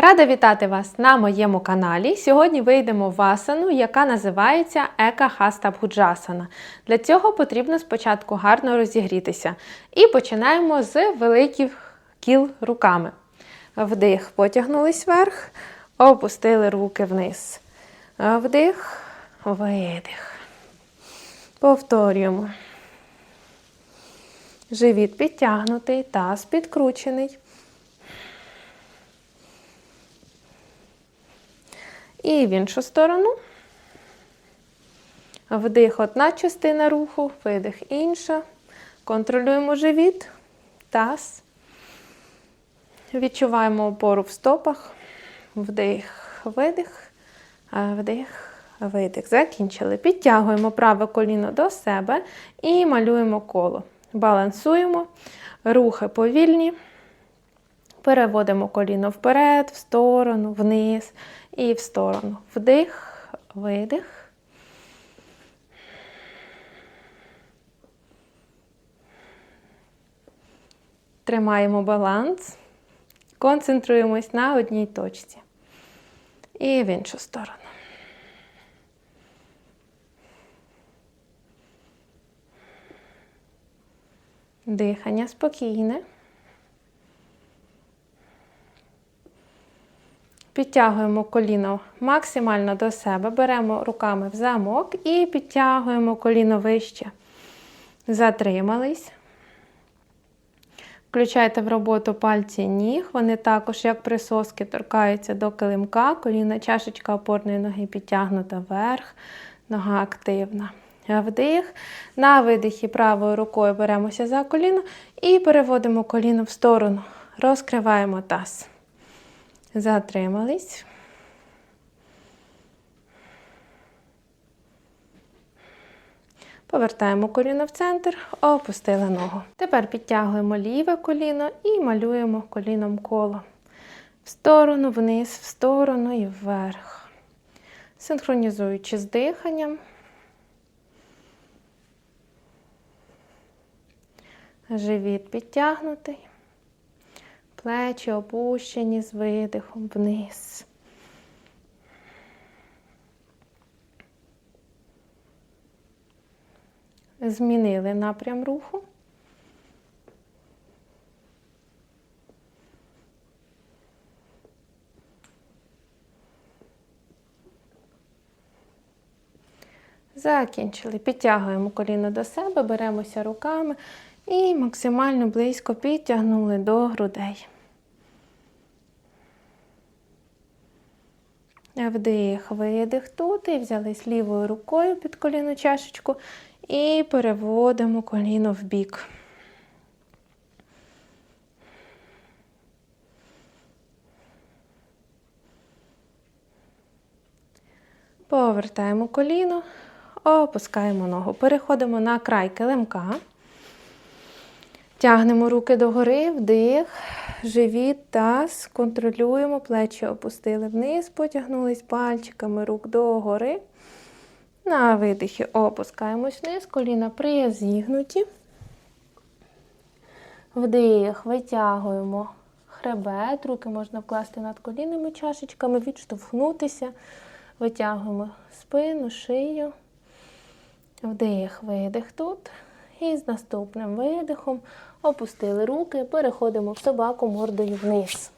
Рада вітати вас на моєму каналі. Сьогодні вийдемо в асану, яка називається Ека Хаста Бхуджасана. Для цього потрібно спочатку гарно розігрітися. І починаємо з великих кіл руками. Вдих, потягнулись вверх, опустили руки вниз. Вдих, видих. Повторюємо. Живіт підтягнутий, таз підкручений. І в іншу сторону. Вдих одна частина руху, видих інша. Контролюємо живіт, таз. Відчуваємо опору в стопах. Вдих, видих, вдих, видих. Закінчили. Підтягуємо праве коліно до себе і малюємо коло. Балансуємо, рухи повільні. Переводимо коліно вперед, в сторону, вниз і в сторону. Вдих, видих. Тримаємо баланс, концентруємось на одній точці. І в іншу сторону. Дихання спокійне. Підтягуємо коліно максимально до себе, беремо руками в замок і підтягуємо коліно вище. Затримались. Включайте в роботу пальці ніг. Вони також, як присоски, торкаються до килимка. Коліна, чашечка опорної ноги підтягнута вверх, нога активна. Вдих. На видихі правою рукою беремося за коліно і переводимо коліно в сторону. Розкриваємо таз. Затримались. Повертаємо коліно в центр, опустили ногу. Тепер підтягуємо ліве коліно і малюємо коліном коло. В сторону, вниз, в сторону і вверх. Синхронізуючи з диханням. Живіт підтягнутий. Плечі опущені з видихом вниз. Змінили напрям руху. Закінчили. Підтягуємо коліно до себе, беремося руками і максимально близько підтягнули до грудей. Вдих, видих тут і взялись лівою рукою під коліно чашечку і переводимо коліно в бік. Повертаємо коліно, опускаємо ногу. Переходимо на край килимка. Тягнемо руки догори, вдих, живіт, таз, контролюємо, плечі опустили вниз, потягнулись пальчиками рук догори. На видихі опускаємось вниз, коліна призігнуті. Вдих, витягуємо хребет, руки можна вкласти над колінними чашечками, відштовхнутися. Витягуємо спину, шию. Вдих, видих тут. І з наступним видихом опустили руки, переходимо в собаку мордою вниз.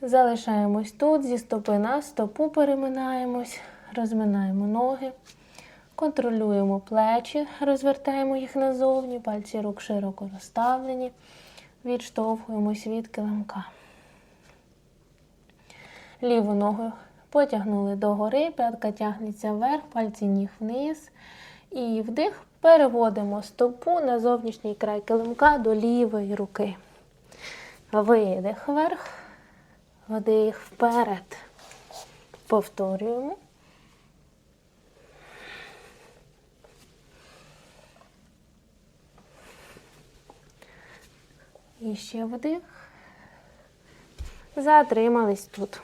Залишаємось тут, зі стопи на стопу переминаємось, розминаємо ноги, контролюємо плечі, розвертаємо їх назовні, пальці рук широко розставлені, відштовхуємось від килимка. Ліву ногу потягнули догори, п'ятка тягнеться вверх, пальці ніг вниз. І вдих, переводимо стопу на зовнішній край килимка до лівої руки. Видих вверх. Вдих вперед. Повторюємо. І ще вдих. Затримались тут.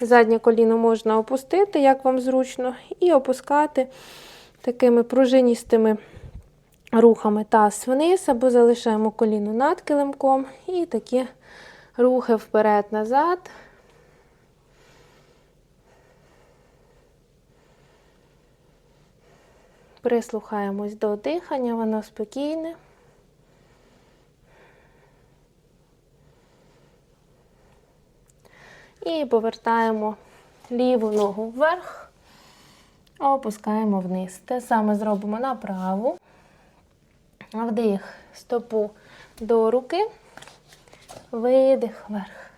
Заднє коліно можна опустити, як вам зручно, і опускати такими пружиністими рухами таз вниз або залишаємо коліно над килимком і такі рухи вперед-назад. Прислухаємось до дихання, воно спокійне. І повертаємо ліву ногу вверх, опускаємо вниз. Те саме зробимо на праву. Вдих, стопу до руки, видих вверх.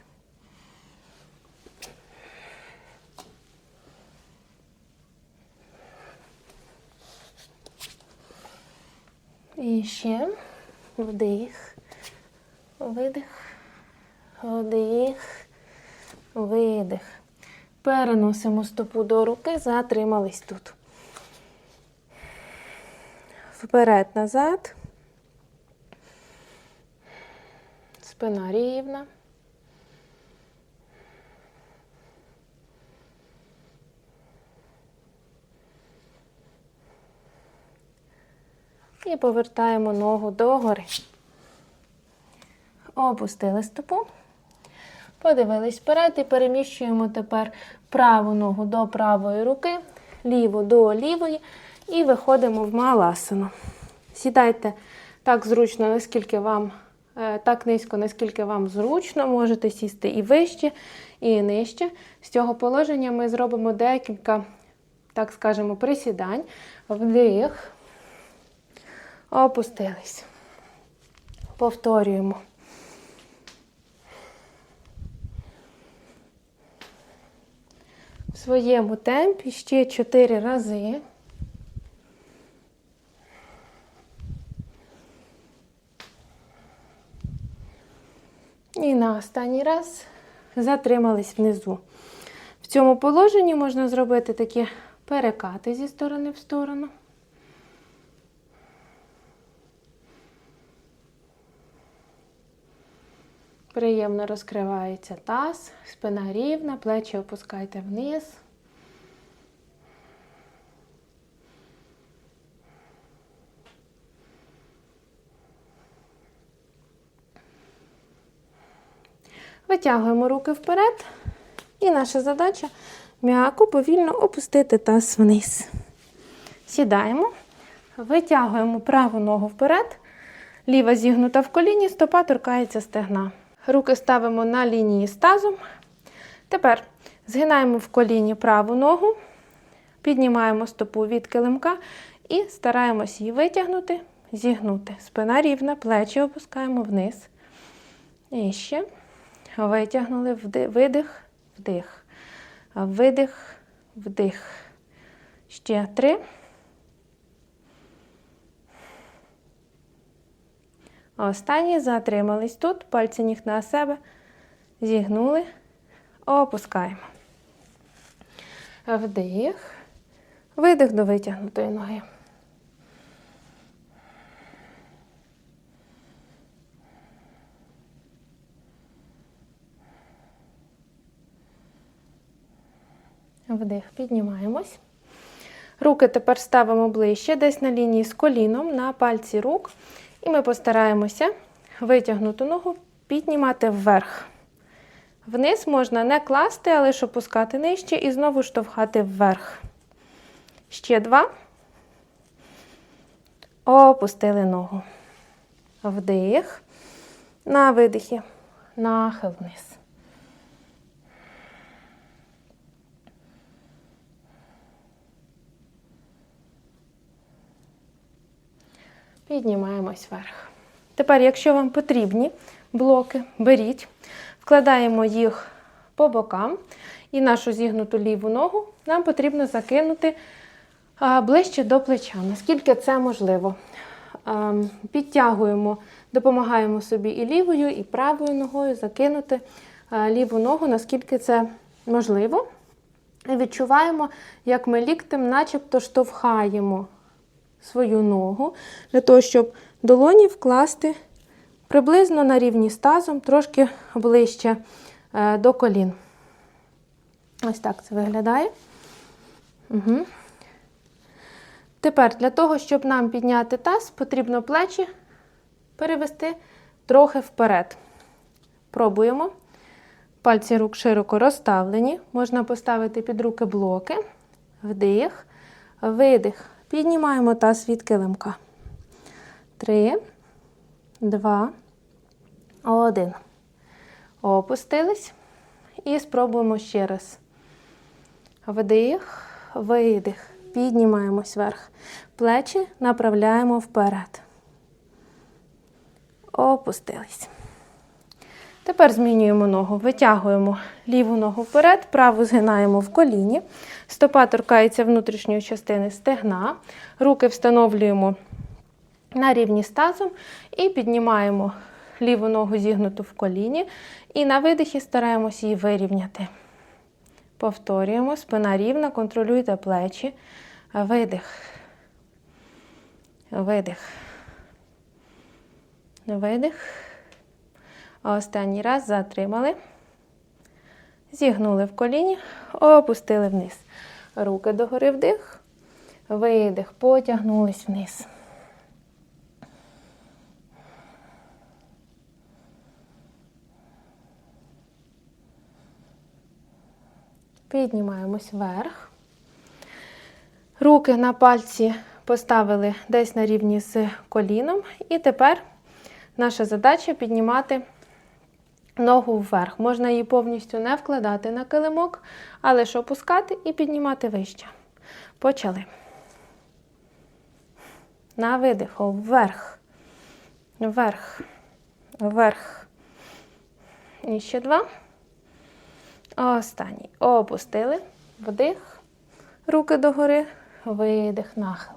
І ще вдих, видих, вдих, видих. Переносимо стопу до руки, затримались тут. Вперед, назад. Спина рівна. І повертаємо ногу догори. Опустили стопу. Подивились вперед і переміщуємо тепер праву ногу до правої руки, ліву до лівої і виходимо в маласану. Сідайте так зручно, наскільки вам, е, так низько, наскільки вам зручно. Можете сісти і вище, і нижче. З цього положення ми зробимо декілька, так скажемо, присідань. Вдих. Опустились. Повторюємо. В своєму темпі ще 4 рази. І на останній раз затримались внизу. В цьому положенні можна зробити такі перекати зі сторони в сторону. Приємно розкривається таз, спина рівна, плечі опускайте вниз. Витягуємо руки вперед. І наша задача м'яко, повільно опустити таз вниз. Сідаємо, витягуємо праву ногу вперед, ліва зігнута в коліні, стопа торкається стегна. Руки ставимо на лінії з тазом. Тепер згинаємо в коліні праву ногу, піднімаємо стопу від килимка і стараємось її витягнути, зігнути. Спина рівна, плечі опускаємо вниз. І ще. Витягнули, видих, вдих. Видих, вдих. Ще три. Останні затримались тут, пальці ніг на себе, зігнули, опускаємо. Вдих, видих до витягнутої ноги. Вдих, піднімаємось. Руки тепер ставимо ближче, десь на лінії з коліном, на пальці рук. І ми постараємося витягнуту ногу піднімати вверх. Вниз можна не класти, але ж опускати нижче і знову штовхати вверх. Ще два. Опустили ногу. Вдих. На видихі. Нахил вниз. Піднімаємось вверх. Тепер, якщо вам потрібні блоки, беріть, вкладаємо їх по бокам і нашу зігнуту ліву ногу нам потрібно закинути ближче до плеча, наскільки це можливо. Підтягуємо, допомагаємо собі і лівою, і правою ногою закинути ліву ногу, наскільки це можливо. І відчуваємо, як ми ліктем начебто штовхаємо свою ногу для того, щоб долоні вкласти приблизно на рівні з тазом, трошки ближче е, до колін. Ось так це виглядає. Угу. Тепер для того, щоб нам підняти таз, потрібно плечі перевести трохи вперед. Пробуємо. Пальці рук широко розставлені. Можна поставити під руки блоки. Вдих, видих. Піднімаємо таз від килимка. Три, два, один. Опустились. І спробуємо ще раз. Вдих, видих. Піднімаємось вверх. Плечі направляємо вперед. Опустились. Тепер змінюємо ногу. Витягуємо ліву ногу вперед, праву згинаємо в коліні. Стопа торкається внутрішньої частини стегна. Руки встановлюємо на рівні з і піднімаємо ліву ногу зігнуту в коліні. І на видихі стараємось її вирівняти. Повторюємо, спина рівна, контролюйте плечі. Видих. Видих. Видих. Останній раз затримали. Зігнули в коліні, опустили вниз. Руки догори вдих. Видих. Потягнулись вниз. Піднімаємось вверх. Руки на пальці поставили десь на рівні з коліном. І тепер наша задача піднімати ногу вверх. Можна її повністю не вкладати на килимок, але ж опускати і піднімати вище. Почали. На видиху вверх. Вверх. Вверх. І ще два. Останній. Опустили. Вдих. Руки догори. Видих, нахил.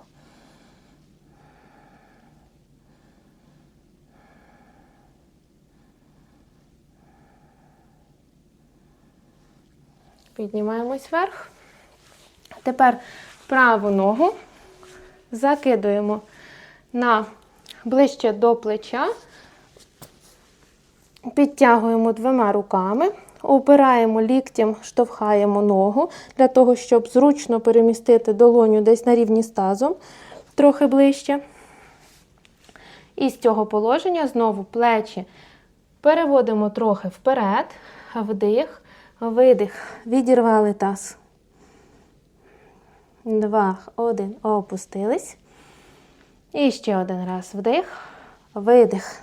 Піднімаємось вверх. Тепер праву ногу закидуємо на ближче до плеча, підтягуємо двома руками, опираємо ліктем, штовхаємо ногу для того, щоб зручно перемістити долоню десь на рівні з тазом, трохи ближче. І з цього положення знову плечі переводимо трохи вперед, вдих, видих, відірвали таз. Два, один, опустились. І ще один раз вдих, видих.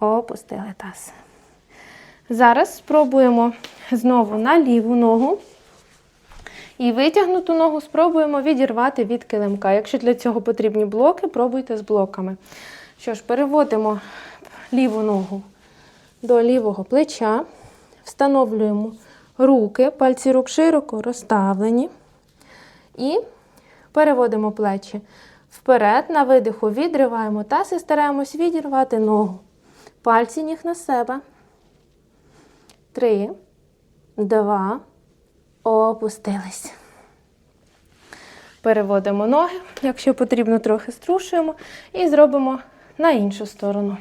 Опустили таз. Зараз спробуємо знову на ліву ногу. І витягнуту ногу спробуємо відірвати від килимка. Якщо для цього потрібні блоки, пробуйте з блоками. Що ж, переводимо ліву ногу до лівого плеча, встановлюємо руки, пальці рук широко розставлені. І переводимо плечі вперед, на видиху відриваємо таз і стараємось відірвати ногу. Пальці ніг на себе. Три, два, опустились. Переводимо ноги, якщо потрібно, трохи струшуємо. І зробимо на іншу сторону.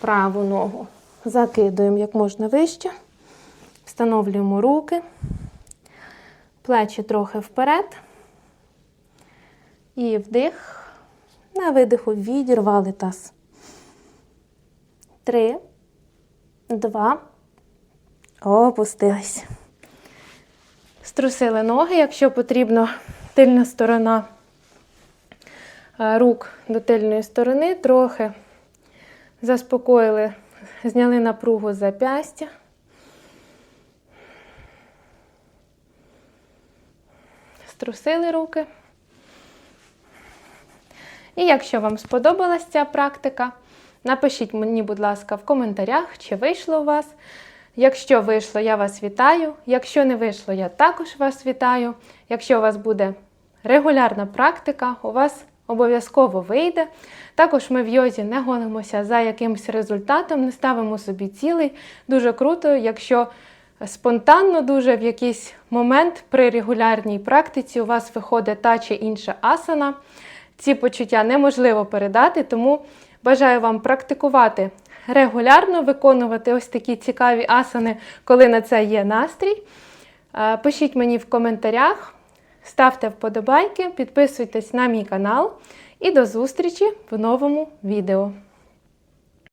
Праву ногу закидуємо як можна вище. Встановлюємо руки, плечі трохи вперед. І вдих. На видиху відірвали таз. Три, два, опустились. Струсили ноги, якщо потрібно, тильна сторона е, рук до тильної сторони, трохи заспокоїли, зняли напругу з зап'ястя. Струсили руки. І якщо вам сподобалася ця практика, напишіть мені, будь ласка, в коментарях, чи вийшло у вас. Якщо вийшло, я вас вітаю. Якщо не вийшло, я також вас вітаю. Якщо у вас буде регулярна практика, у вас обов'язково вийде. Також ми в йозі не гонимося за якимось результатом, не ставимо собі цілий. Дуже круто, якщо спонтанно, дуже в якийсь момент при регулярній практиці у вас виходить та чи інша асана. Ці почуття неможливо передати, тому бажаю вам практикувати регулярно, виконувати ось такі цікаві асани, коли на це є настрій. Е, Пишіть мені в коментарях, ставте вподобайки, підписуйтесь на мій канал і до зустрічі в новому відео.